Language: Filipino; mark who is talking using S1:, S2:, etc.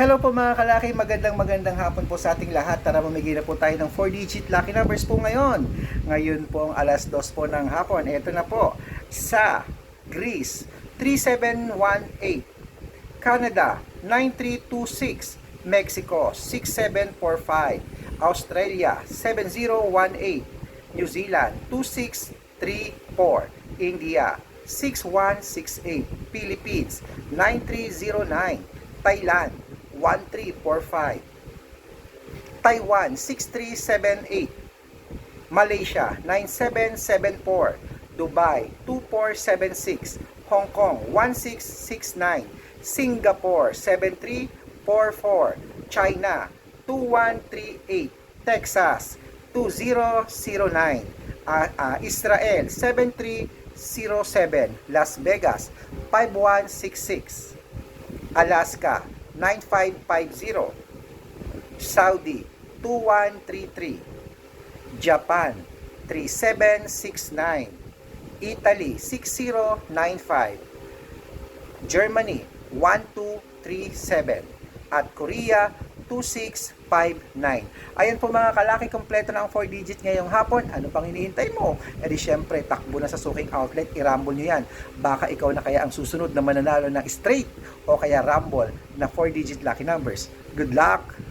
S1: Hello po mga kalaki, magandang magandang hapon po sa ating lahat. Tara mamigay na po tayo ng 4-digit lucky numbers po ngayon. Ngayon po ang alas 2 po ng hapon. Ito na po. Sa Greece, 3718. Canada, 9326. Mexico, 6745. Australia, 7018. New Zealand, 2634. India, 6168. Philippines, 9309. Thailand, 1345. Taiwan, 6378. Malaysia, 9774. Dubai, 2476. Hong Kong, 1669. Singapore, 7344. China, 2138. Texas, 2009. Ah, ah, Israel, 7307. Las Vegas, 5166. Alaska 9550 Saudi 2133 Japan 3769 Italy 6095 Germany 1237 at Korea 2659. Ayan po mga kalaki, kompleto na ang 4 digit ngayong hapon. Ano pang hinihintay mo? E di syempre, takbo na sa suking outlet, i-rumble nyo yan. Baka ikaw na kaya ang susunod na mananalo ng straight o kaya rumble na 4 digit lucky numbers. Good luck!